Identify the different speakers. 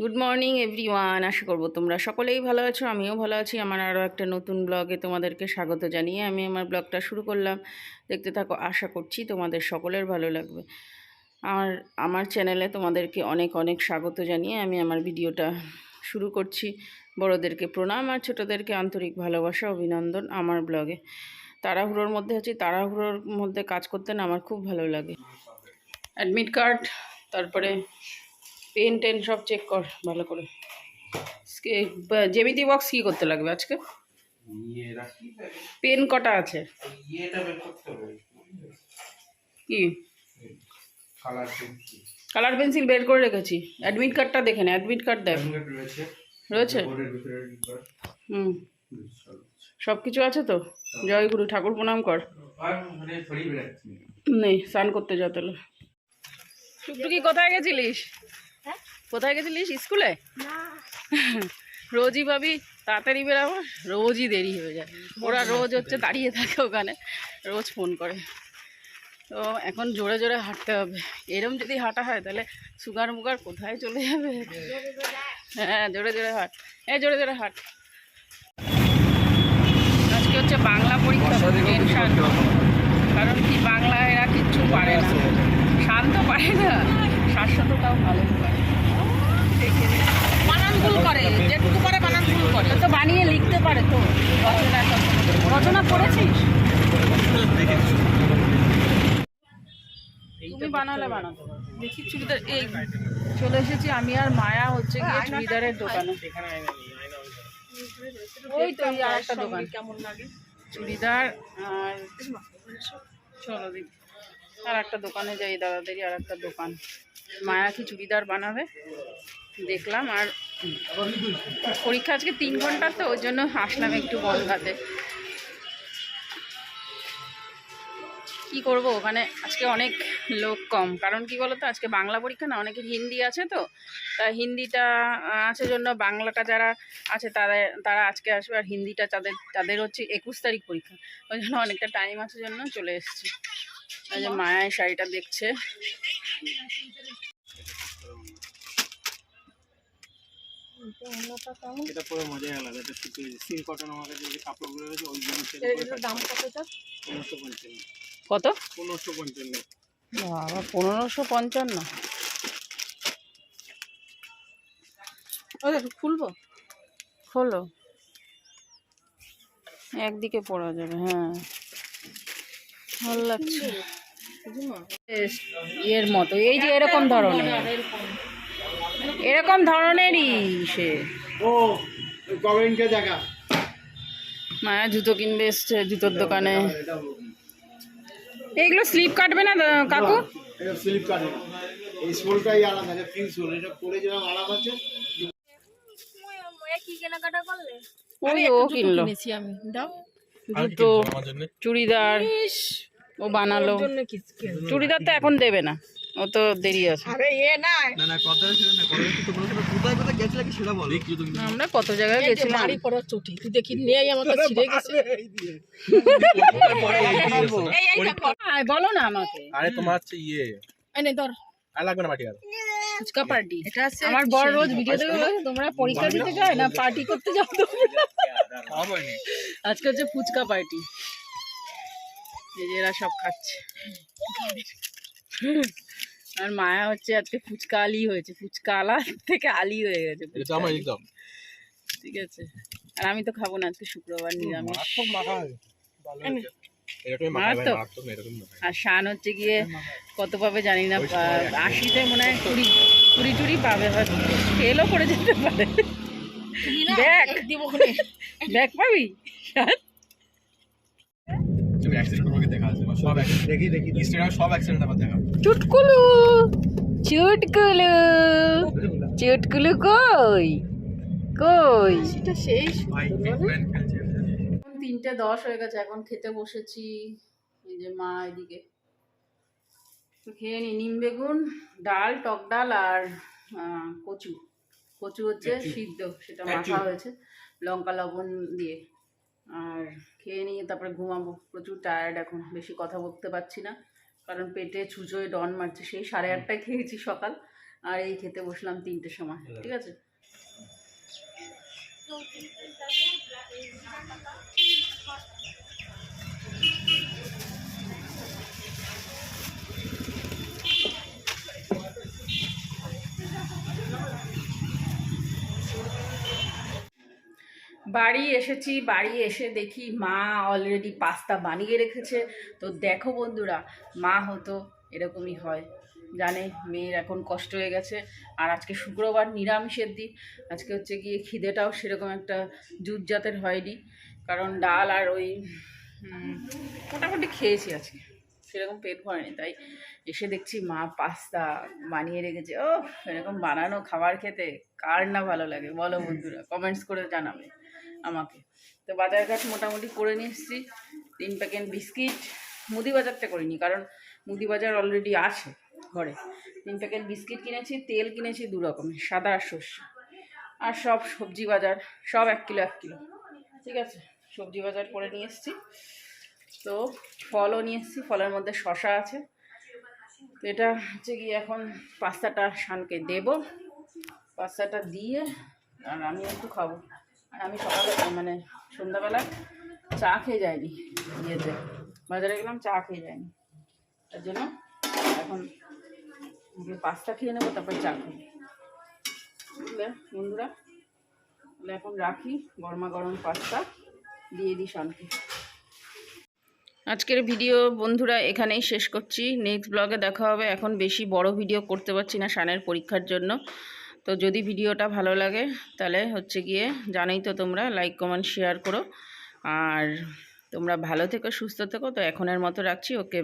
Speaker 1: Good morning everyone আশা করব তোমরা সকলেই ভালো আছো, আমিও ভালো আছি। আমার আরও একটা নতুন ব্লগে তোমাদেরকে স্বাগত জানিয়ে আমি আমার ব্লগটা শুরু করলাম। দেখতে থাকো, আশা করছি তোমাদের সকলের ভালো লাগবে। আর আমার চ্যানেলে তোমাদেরকে অনেক অনেক স্বাগত জানিয়ে আমি আমার ভিডিওটা শুরু করছি। বড়োদেরকে প্রণাম আর ছোটোদেরকে আন্তরিক ভালোবাসা, অভিনন্দন আমার ব্লগে তাড়াহুড়োর মধ্যে আছি, তাড়াহুড়োর মধ্যে কাজ করতে না আমার খুব ভালো লাগে। অ্যাডমিট কার্ড তারপরে পেন টেন সব চেক কর ভালো করে। বা- বক্স কী করতে লাগবে আজকে? পেন কটা আছে? কি?
Speaker 2: কালার পেন্সিল
Speaker 1: বের করে রেখেছি। অ্যাডমিট কার্ডটা দেখে নে অ্যাডমিট কার্ড দেখ।
Speaker 2: রয়েছে।
Speaker 1: হুম। সব কিছু আছে তো? জয় গুরু ঠাকুর প্রণাম কর।
Speaker 2: আর মানে
Speaker 1: নেই স্নান করতে যা তাহলে। টুকটুকি কোথায় গেছিলিস? কোথায় গেছিলিস? স্কুলে? রোজই ভাবি তাড়াতাড়ি বেরাবো রোজই দেরি হয়ে যায়। ওরা রোজ হচ্ছে দাঁড়িয়ে থাকে ওখানে রোজ ফোন করে। তো এখন জোরে জোরে হাঁটতে হবে। এরম যদি হাঁটা হয় তাহলে সুগার মুগার কোথায় চলে যাবে? হ্যাঁ জোরে জোরে হাঁট। হ্যাঁ জোরে জোরে হাঁট। আজকে হচ্ছে বাংলা পরীক্ষা টেনশন কারণ কি বাংলা এরা কিচ্ছু পারে না। শান্ত পারে না। শাশ্বতটাও ভালো বানান ভুল করে যেটুকু পারে বানান ভুল করে। তো বানিয়ে লিখতে পারে তো রচনা। রচনা পড়েছিস? তুমি বানালে বানাতে দেখি চুড়িদার এই। চলে এসেছি আমি আর মায়া হচ্ছে গিয়ে চুড়িদারের দোকানে। ওই তো আর একটা দোকান। কেমন লাগে। চুড়িদার আর চলো দিদি আর একটা দোকানে যাই, দাদাদেরই আর একটা দোকান। মায়া কি চুড়িদার বানাবে? দেখলাম, আর পরীক্ষা আজকে তিন ঘণ্টা তো, ওই জন্য আসলাম একটু বনগাতে কি করব? ওখানে আজকে অনেক লোক কম। কারণ কি বলতো, আজকে বাংলা পরীক্ষা না, অনেকের হিন্দি আছে তো। তা হিন্দিটা আছে জন্য বাংলাটা যারা আছে, তারা তারা আজকে আসবে, আর হিন্দিটা তাদের তাদের হচ্ছে একুশ তারিখ পরীক্ষা। ওই জন্য অনেকটা টাইম আছে জন্য চলে এসেছি। এই যে মায়া এই শাড়িটা দেখছে।
Speaker 3: এটা পুরো মজাই আলাদা এটা শুকিয়ে সিল কটন আমাদের যে কাপড়গুলো রয়েছে ওইগুলো দাম কতটা পনেরোশো পঞ্চান্ন।
Speaker 1: কত?
Speaker 3: পনেরোশো পঞ্চান্ন।
Speaker 1: বাবা পনেরোশো পঞ্চান্ন। খুলবো? খোলো। একদিকে পড়া যাবে হ্যাঁ। ভালো লাগছে। ইয়ের মতো। এই যে এরকম ধরনের। এরকম ধরনেরই সে।
Speaker 3: ও গভর্নমেন্টের জায়গা?
Speaker 1: মায়া জুতো কিনবে এসছে জুতোর দোকানে। এইগুলো স্লিপ কাটবে না কাকু?
Speaker 3: স্লিপ কাটে এই সোলটাই আলাদা ফ্রি সোল। এটা পরে যেরকম আরাম আছে
Speaker 1: ওই ও কিনলো। আমি। দাও। জুতো চুড়িদার। ও বানালো। চুড়িদার তো এখন দেবে না। ও তো দেরি আছে। আমরা কত জায়গায় গেছিলাম। আয়, বলো না আমাকে।
Speaker 2: আরে তোমার হচ্ছে ইয়ে। আর লাগবে না মাটি আর।
Speaker 1: ফুচকা পার্টি আমার বড় রোজ ভিডিও দেখে তোমরা পরীক্ষা দিতে যায় না পার্টি করতে যাও তো আজকে হচ্ছে ফুচকা পার্টি যে এরা সব খাচ্ছে। আর মায়া হচ্ছে আজকে ফুচকা আলি হয়েছে। ফুচকা আলা থেকে আলি হয়ে গেছে ঠিক আছে। আর আমি তো খাব না আজকে শুক্রবার নিরামিষ। আর শান হচ্ছে গিয়ে কত পাবে জানি না আশিতে মনে হয় কুড়ি কুড়ি টুড়ি পাবে হয়তো। ফেলও করে যেতে পারে। দেখ। দেখ পাবি? শান?
Speaker 2: তুমি accident তোমাকে দেখা আছে, সব
Speaker 3: দেখি দেখি
Speaker 2: Instagram সব accident আমার দেখা।
Speaker 1: চুটকুলু চুটকুলু চুটকুলু কই? কই?
Speaker 2: Bitcoin খেলছে।
Speaker 1: এখন তিনটে দশ হয়ে গেছে এখন খেতে বসেছি। এই যে মা এদিকে। খেয়ে নি নিম বেগুন ডাল টক ডাল আর আহ, কচু। কচু হচ্ছে সিদ্ধ সেটা মাখা হয়েছে লঙ্কা লবণ দিয়ে। আর খেয়ে নিয়ে তারপরে ঘুমাবো। প্রচুর টায়ার্ড এখন বেশি কথা বলতে পারছি না। কারণ পেটে ছুঁচোয় ডন মারছে সেই সাড়ে আটটায় খেয়েছি সকাল। আর এই খেতে বসলাম তিনটের সময় ঠিক আছে? বাড়ি এসেছি, বাড়ি এসে দেখি মা অলরেডি পাস্তা বানিয়ে রেখেছে। তো দেখো বন্ধুরা, মা হতো এরকমই হয়। জানে, মেয়ের এখন কষ্ট হয়ে গেছে। আর আজকে শুক্রবার নিরামিষের দিন। আজকে হচ্ছে গিয়ে খিদেটাও সেরকম একটা জুট জাতের হয়নি। কারণ ডাল আর ওই মোটামুটি খেয়েছি আজকে। সেরকম পেট ভরেনি, তাই এসে দেখছি মা পাস্তা বানিয়ে রেখেছে। ও এরকম বানানো খাবার খেতে কার না ভালো লাগে? বলো বন্ধুরা কমেন্টস করে জানাবে। আমাকে। তো বাজার বাজারঘাট মোটামুটি করে নিয়ে এসেছি। তিন প্যাকেট বিস্কিট। মুদি বাজারটা করিনি, কারণ মুদি বাজার অলরেডি আছে ঘরে। তিন প্যাকেট বিস্কিট কিনেছি, তেল কিনেছি দু রকমের, সাদা আর শস্য আর সব সবজি বাজার, সব এক কিলো এক কিলো। ঠিক আছে? সবজি বাজার করে নিয়ে এসেছি। তো ফলও নিয়ে এসেছি, ফলের মধ্যে শশা আছে। তো এটা হচ্ছে গিয়ে এখন পাস্তাটা শানকে দেব। পাস্তাটা দিয়ে আর আমি একটু খাব। আর আমি সকালে মানে সন্ধ্যাবেলা চা খেয়ে যাইনি ইয়েতে। বাজারে গেলাম, চা খেয়ে যাইনি। তার জন্য এখন পাস্তা খেয়ে নেব, তারপর চা খাব। বুঝলে বন্ধুরা, তাহলে এখন রাখি, গরমা গরম পাস্তা দিয়ে দিই শান্তি আজকের ভিডিও বন্ধুরা এখানেই শেষ করছি। নেক্সট ব্লগে দেখা হবে। এখন বেশি বড় ভিডিও করতে পারছি না সানের পরীক্ষার জন্য। তো যদি ভিডিওটা ভালো লাগে, তাহলে হচ্ছে গিয়ে জানোই তো তোমরা লাইক কমেন্ট শেয়ার করো। আর তোমরা ভালো থেকো, সুস্থ থেকো, তো এখনের মতো রাখছি ওকে